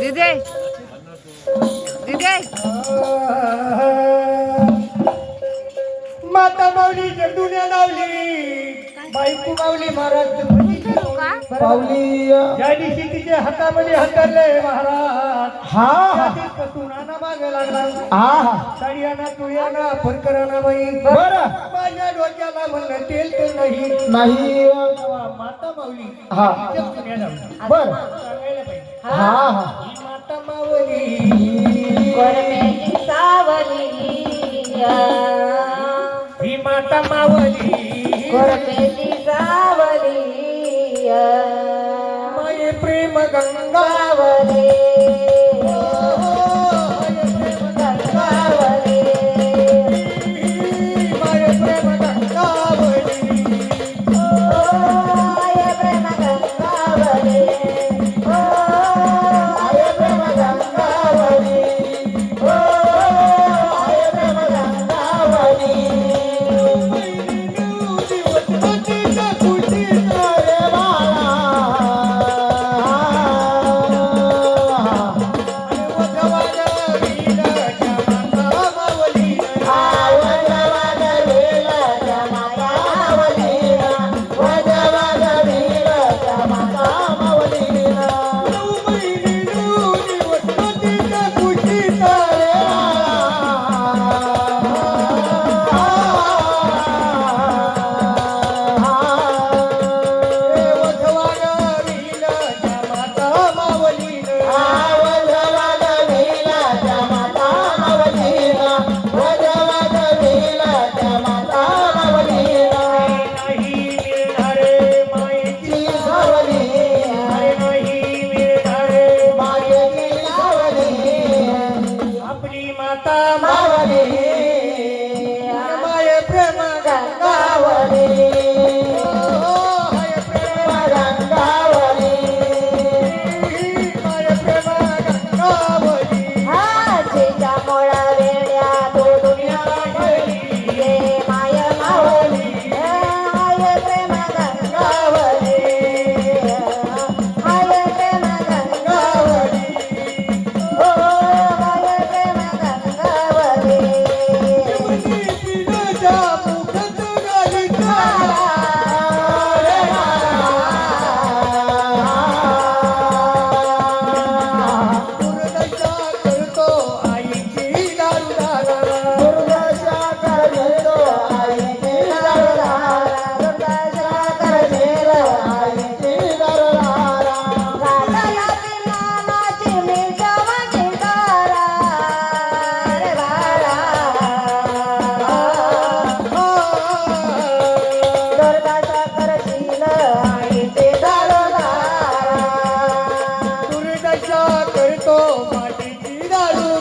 दिदे. दिदे. माता माऊली जगदुन्या बायको माऊली महाराज. पावली ज्या दिवशी तिचे हातामध्ये हतरले महाराज. हा दिवसापासून आणा मागे लागला. हा बाई. बर. माझ्या डोक्याला म्हणलं तेल नाही. माता माऊली हा. बर. हा हा. ही माता कोरमेली सावली ही माता मावली பாவரே माता मावली. கேட்டோ மாட்டிக்கிறாளோ